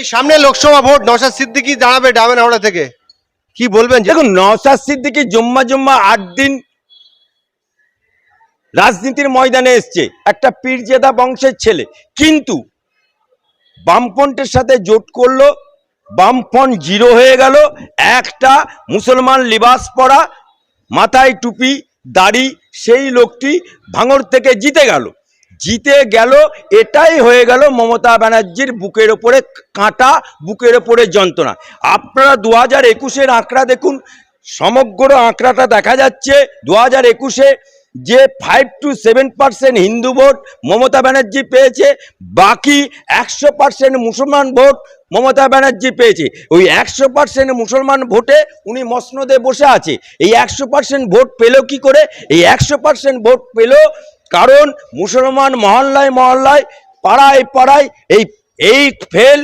এই সামনে লোকসভা ভোট নসাদ সিদ্দিকি দাঁড়াবে ডাবেন হাওড়া থেকে। কি বলবেন দেখুন নওসাদ সিদ্দিকি জম্মা জম্মা আট দিন রাজনীতির ময়দানে এসছে। একটা পীরজেদা বংশের ছেলে। কিন্তু বামফ্রন্টের সাথে জোট করল, বামফ্রন্ট জিরো হয়ে গেল, একটা মুসলমান লিবাস পরা, মাথায় টুপি, দাড়ি, সেই লোকটি ভাঙর থেকে জিতে গেল। জিতে গেল, এটাই হয়ে গেল মমতা ব্যানার্জির বুকের ওপরে কাঁটা, বুকের ওপরে যন্ত্রণা। আপনারা দু হাজার একুশের আঁকড়া দেখুন, সমগ্র আঁকড়াটা দেখা যাচ্ছে। দু হাজার একুশে যে five two seven percent Hindu vote Mamata Banerjee পেয়েছে, বাকি একশো পার্সেন্ট মুসলমান ভোট মমতা ব্যানার্জি পেয়েছে। ওই একশো পার্সেন্ট মুসলমান ভোটে উনি মসনদে বসে আছে। এই একশো পার্সেন্ট ভোট পেল কি করে? এই একশো পার্সেন্ট ভোট পেল কারণ মুসলমান মহল্লায় মহল্লায়, পাড়ায় পাড়ায় এই এই ফেল,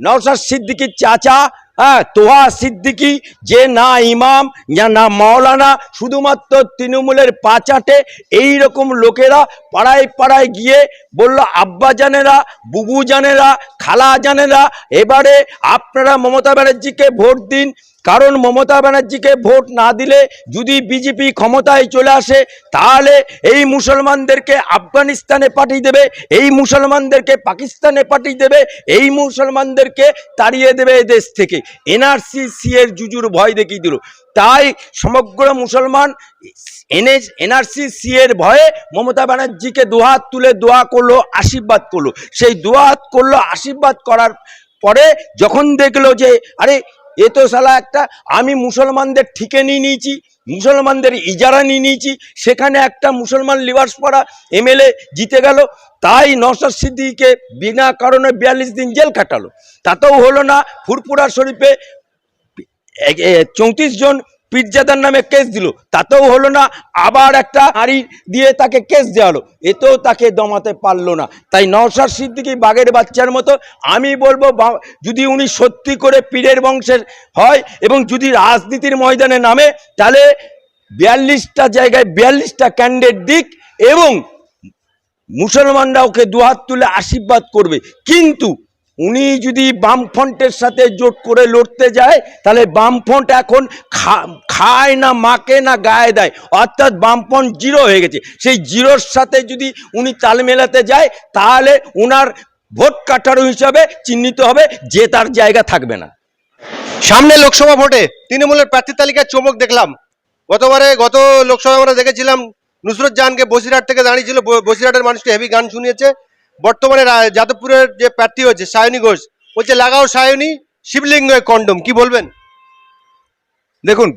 নওশাদ সিদ্দিকির চাচা হ্যাঁ তোহা সিদ্দিকি, যে না ইমাম যা না মাওলানা, শুধুমাত্র তৃণমূলের পাচাটে, এই রকম লোকেরা পাড়ায় পাড়ায় গিয়ে বলল, আব্বা জানেরা, বুবু জানেরা, খালা জানেরা, এবারে আপনারা মমতা ব্যানার্জিকে ভোট দিন কারণ মমতা ব্যানার্জিকে ভোট না দিলে যদি বিজেপি ক্ষমতায় চলে আসে, তাহলে এই মুসলমানদেরকে আফগানিস্তানে পাঠিয়ে দেবে, এই মুসলমানদেরকে পাকিস্তানে পাঠিয়ে দেবে, এই মুসলমানদেরকে তাড়িয়ে দেবে দেশ থেকে। এনআরসি সি এর জুজুর ভয় দেখিয়ে দিল। তাই সমগ্র মুসলমান এনএ এনআরসি সি এর ভয়ে মমতা ব্যানার্জিকে দুহাত তুলে দোয়া করল, আশীর্বাদ করল। সেই দুহাত করল, আশীর্বাদ করার পরে যখন দেখল যে, আরে এ তো সালা একটা, আমি মুসলমানদের ঠিকে নিয়ে নিয়েছি, মুসলমানদের ইজারা নিয়ে নিয়েছি, সেখানে একটা মুসলমান লিভার্স পড়া এমএলএ জিতে গেল, তাই নসর সিদ্দিকে বিনা কারণে বিয়াল্লিশ দিন জেল কাটালো তাতেও হলো না ফুরপুরা শরীফে চৌত্রিশ জন পীরজাদার নামে কেস দিল। তাতেও হলো না, আবার একটা নারী দিয়ে তাকে কেস দেওয়া হলো এতেও তাকে দমাতে পারল না। তাই নওশাদ সিদ্দিকি বাঘের বাচ্চার মতো আমি বলব যদি উনি সত্যি করে পীরের বংশের হয় এবং যদি রাজনীতির ময়দানে নামে, তাহলে বিয়াল্লিশটা জায়গায় বিয়াল্লিশটা ক্যান্ডিডেট দিক এবং মুসলমানরা ওকে দুহাত তুলে আশীর্বাদ করবে। কিন্তু উনি যদি বামফ্রন্টের সাথে জোট করে লড়তে যায়, তাহলে বামফ্রন্ট এখন খায় না, মাকে না, গায়ে দেয়। অর্থাৎ বামফ্রন্ট জিরো হয়ে গেছে। সেই জিরোর সাথে যদি উনি তাল মেলাতে যায়, তাহলে উনার ভোট কাটারো হিসাবে চিহ্নিত হবে, যে তার জায়গা থাকবে না। সামনে লোকসভা ভোটে তৃণমূলের প্রার্থী তালিকায় চমক দেখলাম। গতবারে গত লোকসভা আমরা দেখেছিলাম, নুসরত জাহানকে বসিরহাট থেকে দাঁড়িয়েছিল। বসিরহাটের মানুষকে হেভি গান শুনিয়েছে। বর্তমানে যাদবপুরের যে প্রার্থী হয়েছে সায়নী ঘোষ, বলছে, লাগাও সায়নী, শিবলিঙ্গ কন্ডম। কি বলবেন? দেখুন,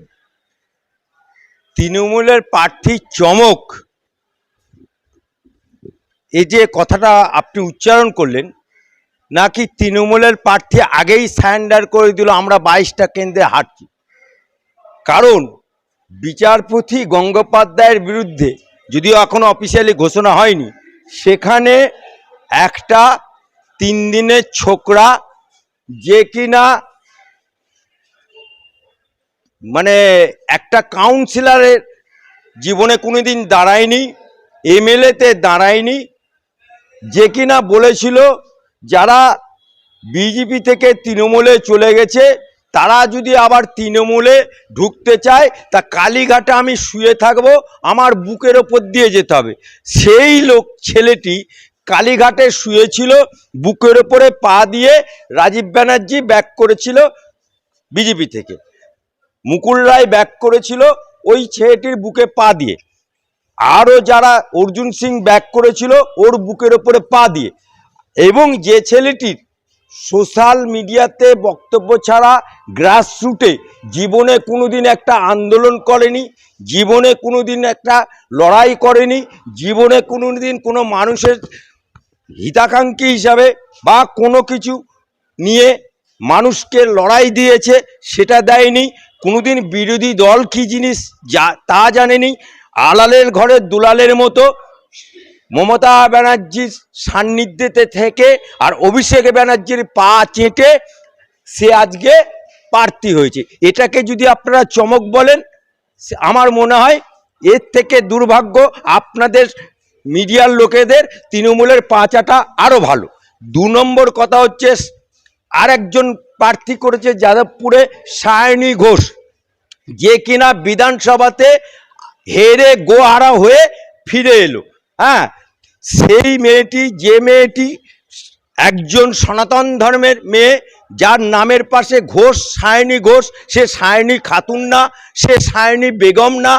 তৃণমূলের প্রার্থী চমক। এই যে কথাটা আপনি উচ্চারণ করলেন, নাকি তৃণমূলের প্রার্থী আগেই স্যান্ডার করে দিল, আমরা বাইশটা কেন্দ্রে হারছি। কারণ, বিচারপতি গঙ্গোপাধ্যায়ের বিরুদ্ধে যদিও এখনও অফিসিয়ালি ঘোষণা হয়নি, সেখানে একটা তিন দিনের ছোকরা যে কিনা মানে একটা কাউন্সিলরের জীবনে কোনো দিন দাঁড়ায়নি এমএলএতে দাঁড়ায়নি, যে কিনা বলেছিল যারা বিজেপি থেকে তৃণমূলে চলে গেছে, তারা যদি আবার তৃণমূলে ঢুকতে চায়, তা কালীঘাটে আমি শুয়ে থাকব, আমার বুকের ওপর দিয়ে যেতে হবে। সেই লোক, ছেলেটি কালীঘাটে শুয়েছিল, বুকের ওপরে পা দিয়ে রাজীব ব্যানার্জি ব্যাক করেছিল বিজেপি থেকে। মুকুল রায় ব্যাক করেছিল ওই ছেলেটির বুকে পা দিয়ে। আরও যারা অর্জুন সিং ব্যাক করেছিল, ওর বুকের ওপরে পা দিয়ে। এবং যে ছেলেটির সোশ্যাল মিডিয়াতে বক্তব্য ছাড়া গ্রাসরুটে জীবনে কোনোদিন একটা আন্দোলন করেনি, জীবনে কোনোদিন একটা লড়াই করেনি, জীবনে কোনোদিন কোনো মানুষের হিতাকাঙ্ক্ষী হিসাবে বা কোনো কিছু নিয়ে মানুষকে লড়াই দিয়েছে, সেটা দেয়নি। কোনোদিন বিরোধী দল কি জিনিস যা, তা জানেনি। আলালের ঘরের দুলালের মতো মমতা ব্যানার্জির সান্নিধ্যেতে থেকে আর অভিষেক ব্যানার্জির পা চেটে সে আজকে প্রার্থী হয়েছে। এটাকে যদি আপনারা চমক বলেন আমার মনে হয় এর থেকে দুর্ভাগ্য আপনাদের মিডিয়ার লোকেদের তৃণমূলের পাঁচাটা আরও ভালো। দু নম্বর কথা হচ্ছে, আরেকজন প্রার্থী করেছে যাদবপুরে, সায়নী ঘোষ। যে কিনা বিধানসভাতে হেরে গোহারা হয়ে ফিরে এলো। হ্যাঁ সেই মেয়েটি, যে মেয়েটি একজন সনাতন ধর্মের মেয়ে, যার নামের পাশে ঘোষ, সায়নী ঘোষ, সে সায়নী খাতুন না, সে সায়নী বেগম না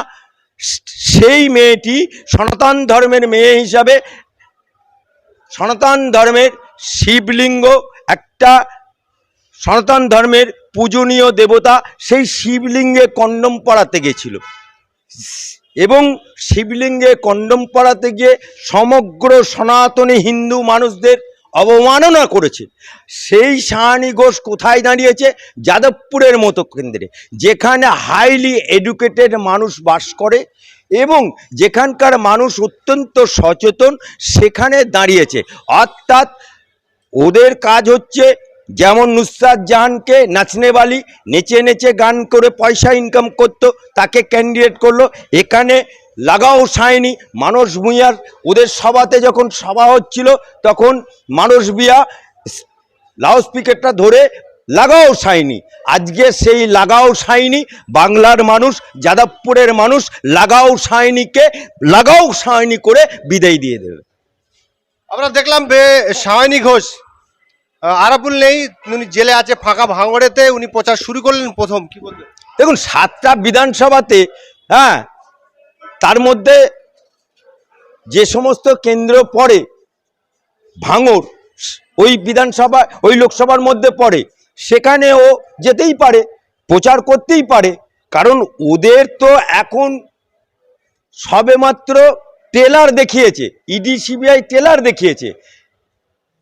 সেই মেয়েটি সনাতন ধর্মের মেয়ে হিসাবে সনাতন ধর্মের শিবলিঙ্গ, একটা সনাতন ধর্মের পূজনীয় দেবতা সেই শিবলিঙ্গে কন্ডম পড়াতে গেছিল। এবং শিবলিঙ্গে কন্ডম পড়াতে গিয়ে সমগ্র সনাতনী হিন্দু মানুষদের অবমাননা করেছে। সেই সাহানি ঘোষ কোথায় দাঁড়িয়েছে? যাদবপুরের মতো কেন্দ্রে, যেখানে হাইলি এডুকেটেড মানুষ বাস করে। এবং যেখানকার মানুষ অত্যন্ত সচেতন, সেখানে দাঁড়িয়েছে। অর্থাৎ ওদের কাজ হচ্ছে যেমন নুসরাত জাহানকে নাচনেবালি নেচে নেচে গান করে পয়সা ইনকাম করতো, তাকে ক্যান্ডিডেট করল। এখানে লাগাও সায়নি, মানস ভূঁইয়ার ওদের সভাতে যখন সভা হচ্ছিল, তখন মানস বিয়া লাউড স্পিকারটা ধরে লাগাও সাইনি। আজকে সেই লাগাও সাইনি বাংলার মানুষ যাদবপুরের মানুষ লাগাও সাইনিকে লাগাও সাইনি করে বিদায় দিয়ে দেবে। আমরা দেখলাম সায়নী ঘোষ আহ, আরাবুল নেই উনি জেলে আছে ফাঁকা ভাঙড়েতে উনি প্রচার শুরু করলেন প্রথম কি বলবেন? দেখুন সাতটা বিধানসভাতে হ্যাঁ তার মধ্যে যে সমস্ত কেন্দ্র পড়ে ভাঙর ওই বিধানসভা ওই লোকসভার মধ্যে পড়ে সেখানে ও যেতেই পারে, প্রচার করতেই পারে। কারণ ওদের তো এখন সবেমাত্র টেলার দেখিয়েছে, ইডি, সিবিআই টেলার দেখিয়েছে।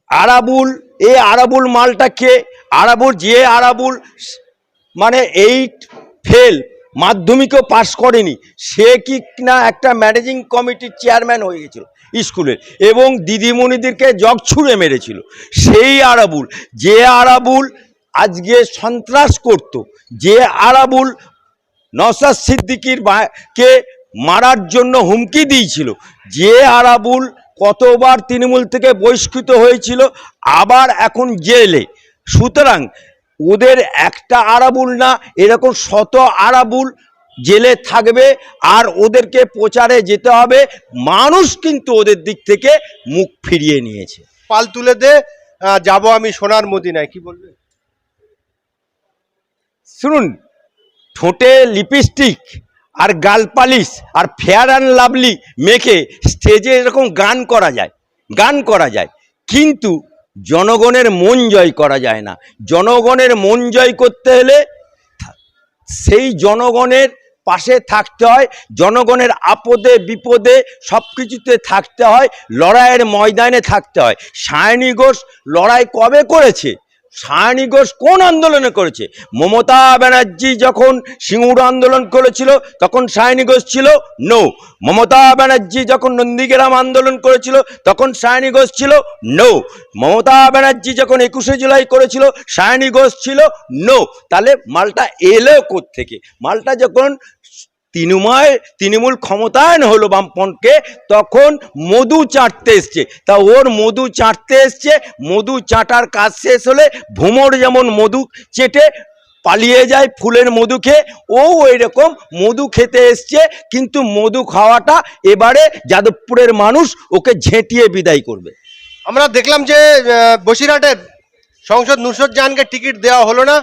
আরাবুল, এ আরাবুল মালটা খেয়ে আরাবুল যে আরাবুল মানে এইট ফেল, মাধ্যমিকও পাশ করেনি। সে কি না একটা ম্যানেজিং কমিটির চেয়ারম্যান হয়ে গেছিল স্কুলের এবং দিদিমণিদেরকে জগ ছুঁড়ে মেরেছিল। সেই আরাবুল যে আরাবুল আজকে সন্ত্রাস করত যে আরাবুল নসাদ সিদ্দিকির কে মারার জন্য হুমকি দিয়েছিল। যে আরাবুল কতবার তৃণমূল থেকে বহিষ্কৃত হয়েছিল, আবার এখন জেলে। সুতরাং ওদের একটা আরাবুল না, এরকম শত আরাবুল জেলে থাকবে আর ওদেরকে প্রচারে যেতে হবে। মানুষ কিন্তু ওদের দিক থেকে মুখ ফিরিয়ে নিয়েছে। পাল তুলে দে যাব আমি সোনার মদিনায়, কি বলবেন শুনুন, ঠোঁটে লিপস্টিক আর গাল পালিশ আর ফেয়ার অ্যান্ড লাভলি মেখে স্টেজে এরকম গান করা যায়, গান করা যায়। কিন্তু জনগণের মন জয় করা যায় না। জনগণের মন জয় করতে হলে সেই জনগণের পাশে থাকতে হয়, জনগণের আপদে, বিপদে সব কিছুতে থাকতে হয়, লড়াইয়ের ময়দানে থাকতে হয়। সায়নী ঘোষ লড়াই কবে করেছে? সায়নী ঘোষ কোন আন্দোলনে করেছে? মমতা ব্যানার্জি যখন সিঙ্গুর আন্দোলন করেছিল, তখন সায়নী ঘোষ ছিল নো মমতা ব্যানার্জি যখন নন্দীগ্রাম আন্দোলন করেছিল, তখন সায়নী ঘোষ ছিল নো মমতা ব্যানার্জি যখন একুশে জুলাই করেছিল সায়নী ঘোষ ছিল নো তাহলে মালটা এলো থেকে মালটা যখন তৃণমূল তৃণমূল ক্ষমতায়ন হলো বামপনকে তখন মধু চাটতে এসছে। তা ওর মধু চাটতে এসছে মধু চাটার কাজ শেষ হলে ভ্রমর যেমন মধু চেটে পালিয়ে যায় ফুলের মধু খেয়ে ও ওই রকম মধু খেতে এসছে কিন্তু মধু খাওয়াটা এবারে যাদবপুরের মানুষ ওকে ঝেঁটিয়ে বিদায় করবে। আমরা দেখলাম যে আহ, বসিরহাটের সংসদ নুসরত জাহানকে টিকিট দেওয়া হলো না।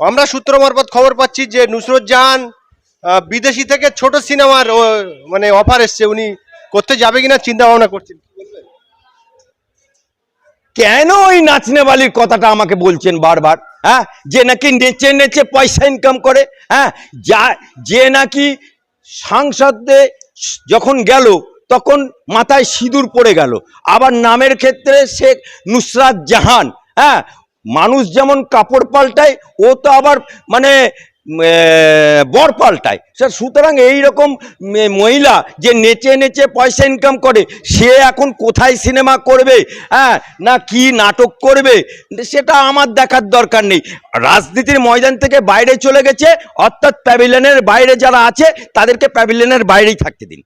আমরা সূত্র মারফত খবর পাচ্ছি যে নুসরত জাহান বিদেশি থেকে ছোট সিনেমার মানে অফার এসছে, উনি করতে যাবে কিনা চিন্তা ভাবনা করছেন। কেন ওই নাচনে বালির কথাটা আমাকে বলছেন বারবার? হ্যাঁ? যে নাকি নেচে নেচে পয়সা ইনকাম করে হ্যাঁ? যা, যে নাকি সাংসদে যখন গেল, তখন মাথায় সিঁদুর পড়ে গেল। আবার নামের ক্ষেত্রে শেখ নুসরাত জাহান হ্যাঁ? মানুষ যেমন কাপড় পাল্টায়, ও তো আবার মানে বর পাল্টায়। স্যার, সুতরাং এই রকম মহিলা যে নেচে নেচে পয়সা ইনকাম করে, সে এখন কোথায় সিনেমা করবে? হ্যাঁ না কি নাটক করবে? সেটা আমার দেখার দরকার নেই। রাজনীতির ময়দান থেকে বাইরে চলে গেছে, অর্থাৎ প্যাভিলিয়নের বাইরে যারা আছে, তাদেরকে প্যাভিলিয়নের বাইরেই থাকতে দিন।